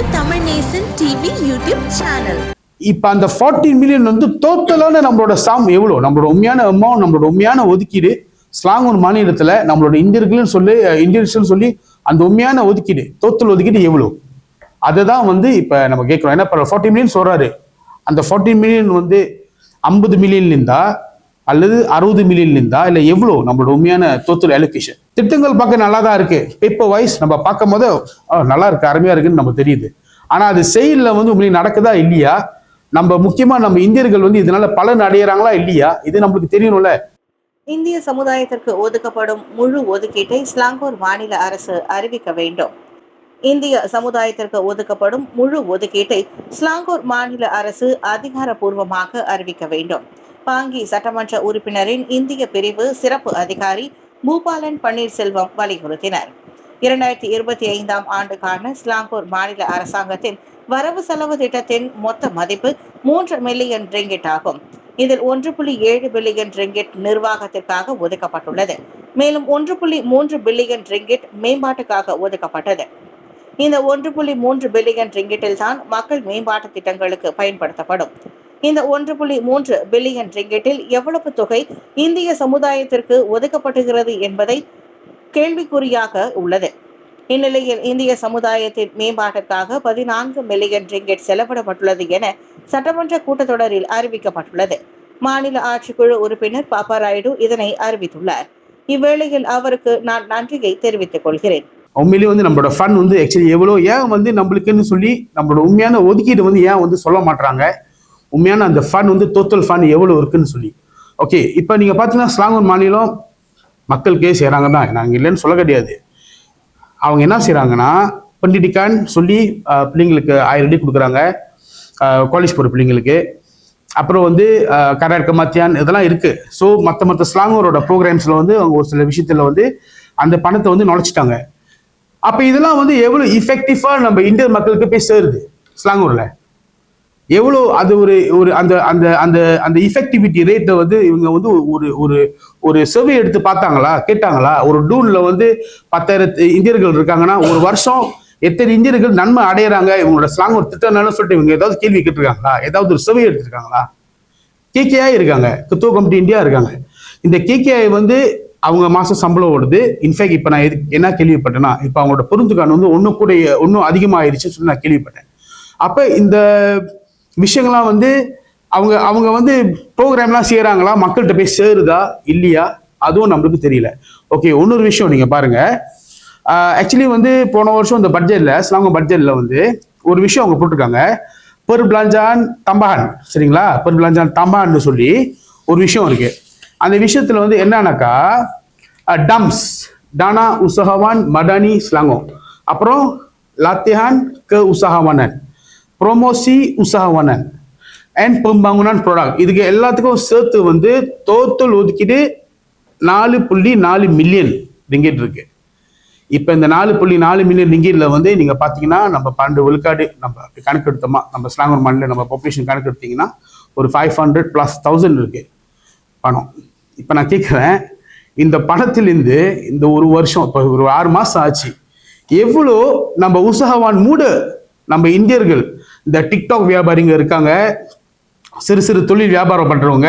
உங்கள் Tamil Nesan TV YouTube channel இப்ப அந்த 14 மில்லியன் வந்து டோட்டலான நம்மளோட சாம் எவ்வளவு நம்மளோட உண்மையான அமௌண்ட் நம்மளோட உண்மையான ஒதுக்கீடு ஸ்லாங்கூர் மாநிலத்துல நம்மளோட இந்தியர்கள்னு சொல்லி இந்தியன்ஸ் சொல்லி அந்த உண்மையான ஒதுக்கீடு டோட்டல் ஒதுக்கீடு எவ்வளவு அதை தான் வந்து இப்ப நம்ம கேட்கிறோம். ஏன்னா இப்போ ஃபார்ட்டி மில்லியன் சொல்றாரு. அந்த ஃபார்ட்டி மில்லியன் வந்து ஐம்பது மில்லியன் இருந்தா அல்லது அறுபது மில்லியன் இருந்தா இல்ல எவ்வளவு நம்மளோட உண்மையான டோட்டல் அலோகேஷன் திட்டங்கள் பார்க்க நல்லா தான் இருக்கு. பேப்பர் வைஸ் நம்ம பார்க்கும் போது நல்லா இருக்கு அருமையா இருக்குன்னு நம்ம தெரியுது. ஆனா அது செயல்ல வந்து உங்களுக்கு நடக்குதா இல்லையா? நம்ம முக்கியமா நம்ம இந்தியர்கள் வந்து இதனால பலன் அடையறாங்களா இல்லையா? இது நம்மளுக்கு தெரியணும்ல. இந்திய சமுதாயத்திற்கு ஒதுக்கப்படும் முழு ஒதுக்கீட்டை ஸ்லாங்கூர் மாநில அரசு அறிவிக்க வேண்டும். இந்திய சமுதாயத்திற்கு ஒதுக்கப்படும் முழு ஒதுக்கீட்டை ஸ்லாங்கூர் மாநில அரசு அதிகாரப்பூர்வமாக அறிவிக்க வேண்டும். பாங்கி சட்டமன்ற உறுப்பினரின் இந்திய பிரிவு சிறப்பு அதிகாரி பூபாலன் பன்னீர்செல்வம் வலியுறுத்தினர். இரண்டாயிரத்தி இருபத்தி ஐந்தாம் ஆண்டுக்கான ஸ்லாங்கூர் மாநில அரசாங்கத்தின் வரவு செலவு திட்டத்தின் மொத்த மதிப்பு மூன்று மில்லியன் ரிங்கிட் ஆகும். இதில் ஒன்று புள்ளி ஏழு பில்லியன் ரிங்கிட் நிர்வாகத்திற்காக ஒதுக்கப்பட்டுள்ளது. மேலும் ஒன்று புள்ளி மூன்று பில்லியன் ரிங்கிட் மேம்பாட்டுக்காக ஒதுக்கப்பட்டது. இந்த ஒன்று புள்ளி மூன்று பில்லியன் ரிங்கிட்டில் தான் மக்கள் மேம்பாட்டு திட்டங்களுக்கு பயன்படுத்தப்படும். இந்த ஒன்று புள்ளி மூன்று பில்லியன் ரிங்கெட்டில் எவ்வளவு தொகை இந்திய சமுதாயத்திற்கு ஒதுக்கப்படுகிறது என்பதை கேள்விக்குறியாக உள்ளது. இந்நிலையில் இந்திய சமுதாயத்தின் மேம்பாட்டிற்காக பதினான்கு மில்லியன் ரிங்கெட் செலவிடப்பட்டுள்ளது என சட்டமன்ற கூட்டத்தொடரில் அறிவிக்கப்பட்டுள்ளது. மாநில ஆட்சிக்குழு உறுப்பினர் பாப்பா ராயுடு இதனை அறிவித்துள்ளார். இவ்வேளையில் அவருக்கு நான் நன்றியை தெரிவித்துக் கொள்கிறேன். உண்மையிலேயே வந்து நம்மளோட ஃபன் வந்து ஆக்சுவலி எவ்வளோ ஏன் வந்து நம்மளுக்குன்னு சொல்லி நம்மளோட உண்மையான ஒதுக்கீடு வந்து ஏன் வந்து சொல்ல மாட்றாங்க? உண்மையான அந்த ஃபன் வந்து டோட்டல் ஃபன் எவ்வளோ இருக்குன்னு சொல்லி. ஓகே இப்போ நீங்கள் பார்த்தீங்கன்னா ஸ்லாங்கூர் மாநிலம் மக்களுக்கே செய்கிறாங்க தான். நாங்கள் இல்லைன்னு சொல்ல கிடையாது. அவங்க என்ன செய்கிறாங்கன்னா பண்டிடிக்கான் சொல்லி பிள்ளைங்களுக்கு ஆயிரம் அடி கொடுக்குறாங்க. காலேஜ் போகிற பிள்ளைங்களுக்கு. அப்புறம் வந்து ஆஹ், மத்தியான் இதெல்லாம் இருக்குது ஸோ மற்ற மற்ற ஸ்லாங்கரோட ப்ரோக்ராம்ஸில் வந்து அவங்க ஒரு சில விஷயத்தில் வந்து அந்த பணத்தை வந்து நுழைச்சிட்டாங்க. அப்போ இதெல்லாம் வந்து எவ்வளோ இஃபெக்டிவாக நம்ம இந்தியன் மக்களுக்கு போய் சேருது ஸ்லாங்கூரில் எவ்வளோ அது ஒரு ஒரு அந்த அந்த அந்த அந்த இஃபெக்டிவிட்டி ரேட்டை வந்து இவங்க வந்து ஒரு ஒரு ஒரு சர்வே எடுத்து பார்த்தாங்களா? கேட்டாங்களா? ஒரு டூனில் வந்து பத்தாயிரத்து இந்தியர்கள் இருக்காங்கன்னா ஒரு வருஷம் எத்தனை இந்தியர்கள் நன்மை அடையிறாங்க? இவங்களோட ஸ்லாங் ஒரு திட்டம்னாலும் சொல்லிட்டு இவங்க ஏதாவது கேள்வி கேட்டிருக்காங்களா? ஏதாவது ஒரு சர்வே எடுத்திருக்காங்களா? கேகேஐ இருக்காங்க. கித்தோ கமிட்டி இந்தியா இருக்காங்க. இந்த கேகேஐ வந்து அவங்க மாசம் சம்பளம் ஓடுது. இன்ஃபேக்ட் இப்போ நான் எது- என்ன கேள்விப்பட்டேன்னா இப்போ அவங்களோட பொருந்துக்கான வந்து ஒன்றும் கூட ஒன்றும் அதிகமாகிடுச்சுன்னு சொல்லி நான் கேள்விப்பட்டேன். அப்போ இந்த விஷயங்கள்லாம் வந்து அவங்க அவங்க வந்து ப்ரோக்ராம்லாம் செய்கிறாங்களா மக்கள்கிட்ட போய் சேருதா? இல்லையா? அதுவும் நம்மளுக்கு தெரியல. ஓகே இன்னொரு விஷயம் நீங்கள் பாருங்கள் ஆக்சுவலி வந்து போன வருஷம் இந்த பட்ஜெட்டில் ஸ்லாங்க பட்ஜெட்டில் வந்து ஒரு விஷயம் அவங்க போட்டிருக்காங்க. பெர் பிளாஞ்சான் தம்பான். சரிங்களா? பெர் பிளாஞ்சான் தம்பான்னு சொல்லி ஒரு விஷயம் இருக்குது அந்த விஷயத்தில் வந்து என்னன்னாக்கா டம்ஸ். டானா உசஹவான் மடானி ஸ்லாங்கோ. அப்புறம் latihan க usahawanan promosi usahawanan அண்ட் பெரும்பாங்குனான் ப்ராடக்ட் இதுக்கு எல்லாத்துக்கும் சேர்த்து வந்து தோத்தல் ஒதுக்கீடு நாலு புள்ளி நாலு மில்லியன் ரிங்கிட் இருக்கு இப்போ இந்த நாலு புள்ளி நாலு மில்லியன் ரிங்கிட்ல வந்து நீங்க பாத்தீங்கன்னா நம்ம பன்னெண்டு விழுக்காடு நம்ம கணக்கெடுத்தோமா நம்ம ஸ்லாங்கூர் மண்ணில் நம்ம பாப்புலேஷன் கணக்கெடுத்தீங்கன்னா ஒரு ஃபைவ் ஹண்ட்ரட் ப்ளஸ் தௌசண்ட் இருக்கு பணம் இப்போ நான் கேட்குறேன் இந்த பணத்திலிருந்து இந்த ஒரு வருஷம் இப்போ ஒரு ஆறு மாதம் ஆச்சு எவ்வளோ நம்ம உற்சாகவான் மூடு நம்ம இந்தியர்கள் இந்த டிக்டாக் வியாபாரிங்க இருக்காங்க. சிறு சிறு தொழில் வியாபாரம் பண்ணுறவங்க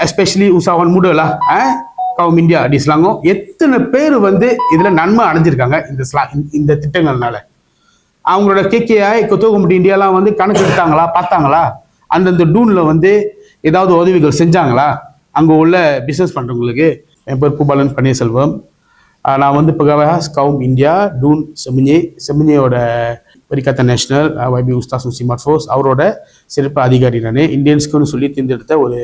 எஸ்பெஷலி உசாவான் மூடலா கவும் இந்தியா அப்படி ஸ்லாங்கும் எத்தனை பேர் வந்து இதில் நன்மை அடைஞ்சிருக்காங்க இந்த ஸ்லா இந்த- திட்டங்கள்னால. அவங்களோட கேகேஐ கொத்தோகும்பட்டி இந்தியாலாம் வந்து கணக்கு எடுத்தாங்களா பார்த்தாங்களா? அந்தந்த டூனில் வந்து ஏதாவது உதவிகள் செஞ்சாங்களா? அங்கே உள்ள பிஸ்னஸ் பண்ணுறவங்களுக்கு என் பேர் பூபாலன் பன்னீர்செல்வம். நான் வந்து பகவாஸ் கவும் இந்தியா டூன் செமினி செமினியோட பெரிகாத்தா நேஷனல் வைபி உஸ்தாஸ் முசிமாட் ஃபோர்ஸ் அவரோட சிறப்பு அதிகாரி நான். இந்தியன்ஸ்க்குன்னு சொல்லி தேர்ந்தெடுத்த ஒரு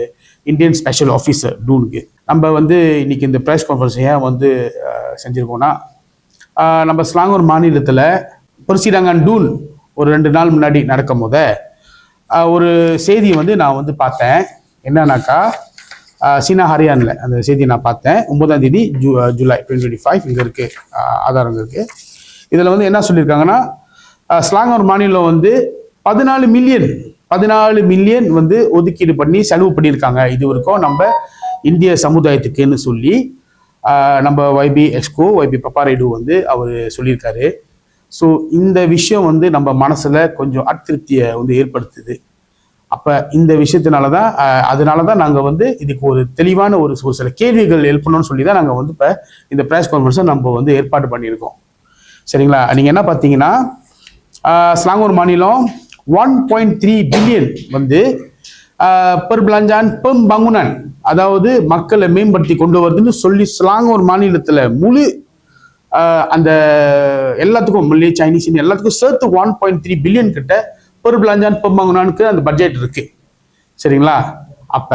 இந்தியன் ஸ்பெஷல் ஆஃபீஸர் டூனுக்கு. நம்ம வந்து இன்னைக்கு இந்த ப்ரெஸ் கான்ஃபரன்ஸ் ஏன் வந்து uh, செஞ்சுருக்கோன்னா uh, நம்ம ஸ்லாங்கூர் மாநிலத்தில் பொருசிடாங்கன் டூன் ஒரு ரெண்டு நாள் முன்னாடி நடக்கும் போத uh, ஒரு செய்தியை வந்து நான் வந்து பார்த்தேன். என்னன்னாக்கா சீனா ஹரியானில் அந்த செய்தியை நான் பார்த்தேன். ஒன்பதாம் தேதி ஜூ ஜூலை டுவெண்ட்டி டுவெண்ட்டி ஃபைவ் இங்கே இருக்குது ஆதாரங்க இருக்குது இதில் வந்து என்ன சொல்லியிருக்காங்கன்னா ஸ்லாங்கூர் மாநிலம் வந்து பதினாலு மில்லியன் பதினாலு மில்லியன் வந்து ஒதுக்கீடு பண்ணி செலவு பண்ணியிருக்காங்க. இது வரைக்கும் நம்ம இந்திய சமுதாயத்துக்குன்னு சொல்லி நம்ம வைபி எக்ஸ்கோ வைபி பப்பாரைடு வந்து அவர் சொல்லியிருக்காரு. ஸோ இந்த விஷயம் வந்து நம்ம மனசில் கொஞ்சம் அதிருப்தியை வந்து ஏற்படுத்துது. அப்போ இந்த விஷயத்தினால தான் அதனால தான் நாங்கள் வந்து இதுக்கு ஒரு தெளிவான ஒரு ஒரு சில கேள்விகள் எழுப்பணும்னு சொல்லி தான் நாங்கள் வந்து இப்போ இந்த ப்ரெஸ் கான்ஃபரன்ஸை நம்ம வந்து ஏற்பாடு பண்ணியிருக்கோம். சரிங்களா? நீங்கள் என்ன பார்த்தீங்கன்னா ஸ்லாங்கூர் மாநிலம் ஒன் பாயிண்ட் த்ரீ பில்லியன் வந்து பெர் பிளாஞ்சான் பெம் பங்குனன் அதாவது மக்களை மேம்படுத்தி கொண்டு வருதுன்னு சொல்லி ஸ்லாங்கூர் மாநிலத்தில் முழு அந்த எல்லாத்துக்கும் மல்லி சைனீஸ் எல்லாத்துக்கும் சேர்த்து ஒன் பாயிண்ட் த்ரீ பில்லியன் கிட்ட பெர் பிளாஞ்சான் பெம் பங்குனானுக்கு அந்த பட்ஜெட் இருக்கு. சரிங்களா? அப்ப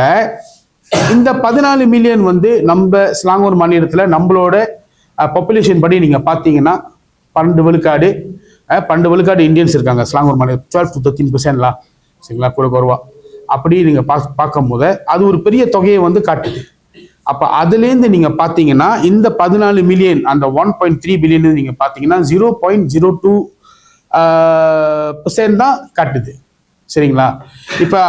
இந்த பதினாலு மில்லியன் வந்து நம்ம ஸ்லாங்கூர் மாநிலத்தில் நம்மளோட பாப்புலேஷன் படி நீங்கள் பார்த்தீங்கன்னா பன்னெண்டு விழுக்காடு பன்னெண்டு விழுக்காடு இந்தியன்ஸ் இருக்காங்க. ஸ்லாங்கூர் மாநிலம் டுவெல் டு தேர்ட்டின் பர்சன்ட்லாம் சரிங்களா? கூட குறவா அப்படி நீங்கள் பா பார்க்கும் போது அது ஒரு பெரிய தொகையை வந்து காட்டுது. அப்போ அதுலேருந்து நீங்கள் பார்த்தீங்கன்னா இந்த பதினாலு மில்லியன் அந்த ஒன் பாயிண்ட் த்ரீ பில்லியன் நீங்கள் பார்த்தீங்கன்னா ஜீரோ பாயிண்ட் ஜீரோ டூ தான் காட்டுது. சரிங்களா? இப்போ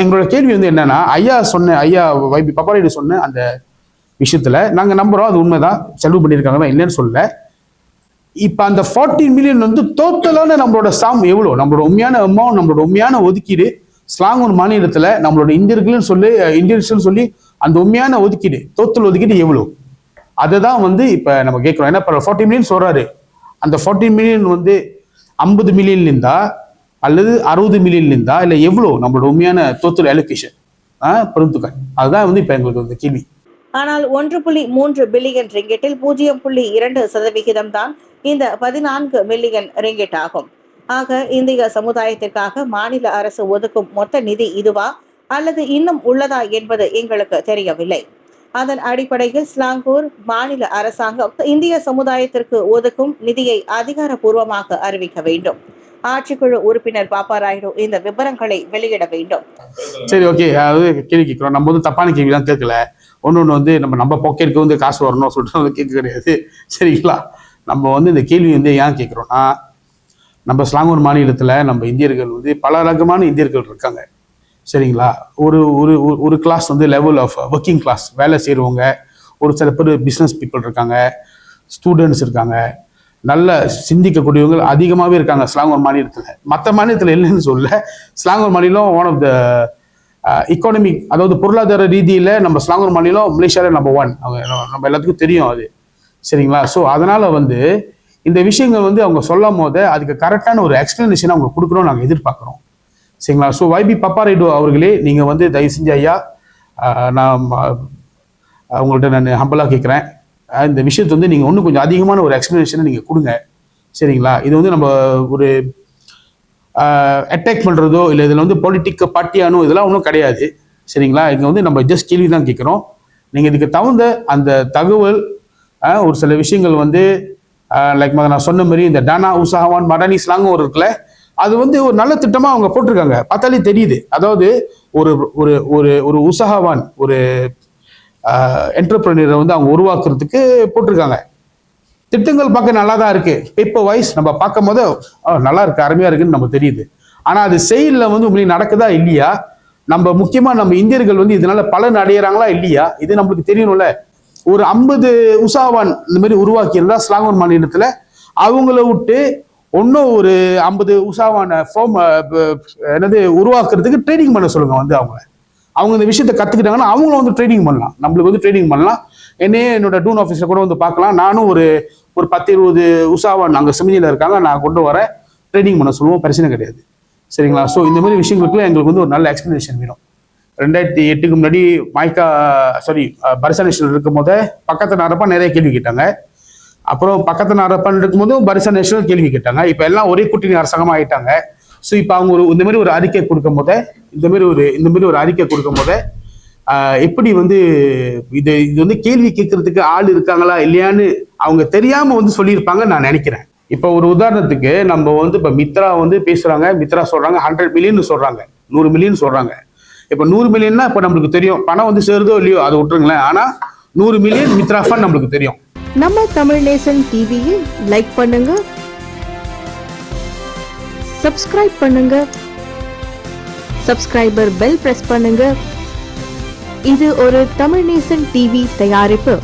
எங்களோட கேள்வி வந்து என்னன்னா ஐயா சொன்ன ஐயா வைபி பப்பாரைடு சொன்ன அந்த விஷயத்துல நாங்கள் நம்புகிறோம் அது உண்மைதான். செலவு பண்ணியிருக்காங்க தான் இல்லைன்னு சொல்லலை. இப்போ அந்த 14 மில்லியன் வந்து டோட்டலான நம்மளோட சாம் எவ்வளோ? நம்மளோட உண்மையான அமௌண்ட் நம்மளோட உண்மையான ஒதுக்கீடு ஸ்லாங்கூர் மாநிலத்தில் நம்மளோட இந்தியர்கள்னு சொல்லி இந்தியன்ஸ் சொல்லி அந்த உண்மையான ஒதுக்கீடு தோத்தல் ஒதுக்கீடு எவ்வளோ? அதை தான் வந்து இப்போ நம்ம கேட்குறோம். ஏன்னா இப்போ ஃபார்ட்டி மில்லியன் சொல்கிறாரு அந்த 14 மில்லியன் வந்து ஐம்பது மில்லியன்ல இருந்தா அல்லது அறுபது மில்லியன்ல இருந்தா இல்லை எவ்வளோ? நம்மளோட உண்மையான தோத்தல் அலோகேஷன் பெருந்துக்காய் அதுதான் வந்து இப்போ எங்களுக்கு வந்து கேள்வி. ஆனால் ஒன்று புள்ளி மூன்று பில்லியன் ரிங்கெட்டில் பூஜ்ஜியம் புள்ளி இரண்டு சதவிகிதம் தான் இந்த பதினான்கு மில்லியன் ரிங்கெட் ஆகும். ஆக இந்திய சமுதாயத்திற்காக மாநில அரசு ஒதுக்கும் மொத்த நிதி இதுவா? அல்லது இன்னும் உள்ளதா என்பது எங்களுக்கு தெரியவில்லை. அதன் அடிப்படையில் ஸ்லாங்கூர் மாநில அரசாங்கம் இந்திய சமுதாயத்திற்கு ஒதுக்கும் நிதியை அதிகாரப்பூர்வமாக அறிவிக்க வேண்டும். ஆட்சிக்குழு உறுப்பினர் பாப்பா ராயுடு இந்த விவரங்களை வெளியிட வேண்டும். சரி ஓகே. அதாவது கேள்வி கேட்கிறோம். நம்ம வந்து தப்பான கேள்வி தான் கேட்கல. ஒன்று ஒன்று வந்து நம்ம நம்ம பாக்கெட்டுக்கு வந்து காசு வரணும் சொல்லிட்டு கேட்க கிடையாது. சரிங்களா? நம்ம வந்து இந்த கேள்வி வந்து ஏன் கேட்குறோம்னா நம்ம ஸ்லாங்கூர் மாநிலத்தில் நம்ம இந்தியர்கள் வந்து பல ரகமான இந்தியர்கள் இருக்காங்க. சரிங்களா? ஒரு ஒரு ஒரு- ஒரு கிளாஸ் வந்து லெவல் ஆஃப் ஒர்க்கிங் கிளாஸ் வேலை செய்கிறவங்க ஒரு சில பேர் பிஸ்னஸ் பீப்புள் இருக்காங்க ஸ்டூடெண்ட்ஸ் இருக்காங்க. நல்ல சிந்திக்கக்கூடியவங்க அதிகமாகவே இருக்காங்க ஸ்லாங்கூர் மாநிலத்தில். மற்ற மாநிலத்தில் இல்லைன்னு சொல்ல ஸ்லாங்கூர் மாநிலம் ஒன் ஆஃப் த இக்கானமிக் அதாவது பொருளாதார ரீதியில் நம்ம ஸ்லாங்கூர் மாநிலம் மலேசியாவில் நம்பர் ஒன் நம்ம எல்லாத்துக்கும் தெரியும் அது. சரிங்களா? ஸோ அதனால் வந்து இந்த விஷயங்கள் வந்து அவங்க சொல்லும் போது அதுக்கு கரெக்டான ஒரு எக்ஸ்பிளனேஷன் அவங்க கொடுக்குறோம் நாங்கள் எதிர்பார்க்குறோம். சரிங்களா? ஸோ வைபி பப்பாரைடு அவர்களே நீங்கள் வந்து தயவு செஞ்சு ஐயா நான் அவங்கள்ட்ட நான் ஹம்பலாக கேட்குறேன் இந்த விஷயத்தை வந்து நீங்கள் இன்னும் கொஞ்சம் அதிகமான ஒரு எக்ஸ்பிளனேஷனை நீங்கள் கொடுங்க. சரிங்களா? இது வந்து நம்ம ஒரு அட்டாக் பண்ணுறதோ இல்லை இதில் வந்து பொலிட்டிக்க பார்ட்டியானோ இதெல்லாம் ஒன்றும் கிடையாது. சரிங்களா? இங்கே வந்து நம்ம ஜஸ்ட் கேள்வி தான் கேட்குறோம் நீங்கள் இதுக்கு தகுந்த அந்த தகவல் ஒரு சில விஷயங்கள் வந்து லைக் நான் சொன்ன மாதிரி இந்த டானா உசாஹவான் மடானி ஸ்லாங்கும் ஒரு இருக்குல்ல அது வந்து ஒரு நல்ல திட்டமாக அவங்க போட்டிருக்காங்க. பார்த்தாலே தெரியுது. அதாவது ஒரு ஒரு ஒரு ஒரு உசாஹவான் ஒரு என்டர்பிரனியரை வந்து அவங்க உருவாக்குறதுக்கு போட்டிருக்காங்க. திட்டங்கள் பார்க்க நல்லா தான் இருக்கு. பேப்பர் வைஸ் நம்ம பார்க்கும் போது நல்லா இருக்கு அருமையா இருக்குன்னு நம்ம தெரியுது. ஆனால் அது செயலில் வந்து உங்களுக்கு நடக்குதா இல்லையா? நம்ம முக்கியமாக நம்ம இந்தியர்கள் வந்து இதனால பலன் அடையிறாங்களா இல்லையா? இது நம்மளுக்கு தெரியணும்ல. ஒரு ஐம்பது உசாவான் இந்த மாதிரி உருவாக்கி இருந்தா ஸ்லாங்கூர் மாநிலத்துல அவங்கள விட்டு இன்னும் ஒரு ஐம்பது உசாவான ஃபார்ம் என்னது உருவாக்குறதுக்கு ட்ரைனிங் பண்ண சொல்லுங்க வந்து அவங்க அவங்க இந்த விஷயத்தை கத்துக்கிட்டாங்கன்னா அவங்களும் வந்து ட்ரைனிங் பண்ணலாம். நம்மளுக்கு வந்து ட்ரைனிங் பண்ணலாம். என்னையே என்னோட டூன் ஆஃபீஸில் கூட வந்து பார்க்கலாம். நானும் ஒரு ஒரு பத்து இருபது உஷாவான் அங்கே செமினியில் இருக்காங்க. நான் கொண்டு வரேன் ட்ரைனிங் பண்ண சொல்லுவோம். பிரச்சனை கிடையாது. சரிங்களா? ஸோ இந்த மாதிரி விஷயங்களுக்குலாம் எங்களுக்கு வந்து ஒரு நல்ல எக்ஸ்ப்ளனேஷன் வேணும். ரெண்டாயிரத்தி எட்டுக்கு முன்னாடி மாய்க்கா சாரி பரிசனேஷன் நேஷனல் இருக்கும் போதே பக்கத்து நாரப்பா நிறைய கேள்வி கேட்டாங்க. அப்புறம் பக்கத்து நாரப்பன் இருக்கும்போது பரிசா நேஷனல் கேள்வி கேட்டாங்க. இப்போ எல்லாம் ஒரே கூட்டணி அரசாங்கமாக ஆயிட்டாங்க. ஸோ இப்போ அவங்க ஒரு இந்த மாதிரி ஒரு அறிக்கை கொடுக்கும் போது இந்த மாதிரி ஒரு இந்த மாதிரி ஒரு அறிக்கை கொடுக்கும் போது எப்படி வந்து இது இது வந்து கேள்வி கேட்கறதுக்கு ஆள் இருக்காங்களா இல்லையான்னு அவங்க தெரியாம வந்து சொல்லியிருப்பாங்க நான் நினைக்கிறேன். இப்போ ஒரு உதாரணத்துக்கு நம்ம வந்து இப்போ மித்ரா வந்து பேசுறாங்க. மித்ரா சொல்றாங்க ஹண்ட்ரட் மில்லியன் சொல்றாங்க. நூறு மில்லியன் சொல்றாங்க. இப்போ நூறு மில்லியன்னா இப்போ நம்மளுக்கு தெரியும். பணம் வந்து சேருதோ இல்லையோ அதை விட்டுருங்களேன். ஆனால் நூறு மில்லியன் மித்ரா ஃபண்ட் நம்மளுக்கு தெரியும். நம்ம தமிழ் நேசன் டிவியில் லைக் பண்ணுங்க. சப்ஸ்கிரைப் பண்ணுங்க. சப்ஸ்கிரைபர் பெல் பிரஸ் பண்ணுங்க. இது ஒரு தமிழ் நேசன் டிவி தயாரிப்பு.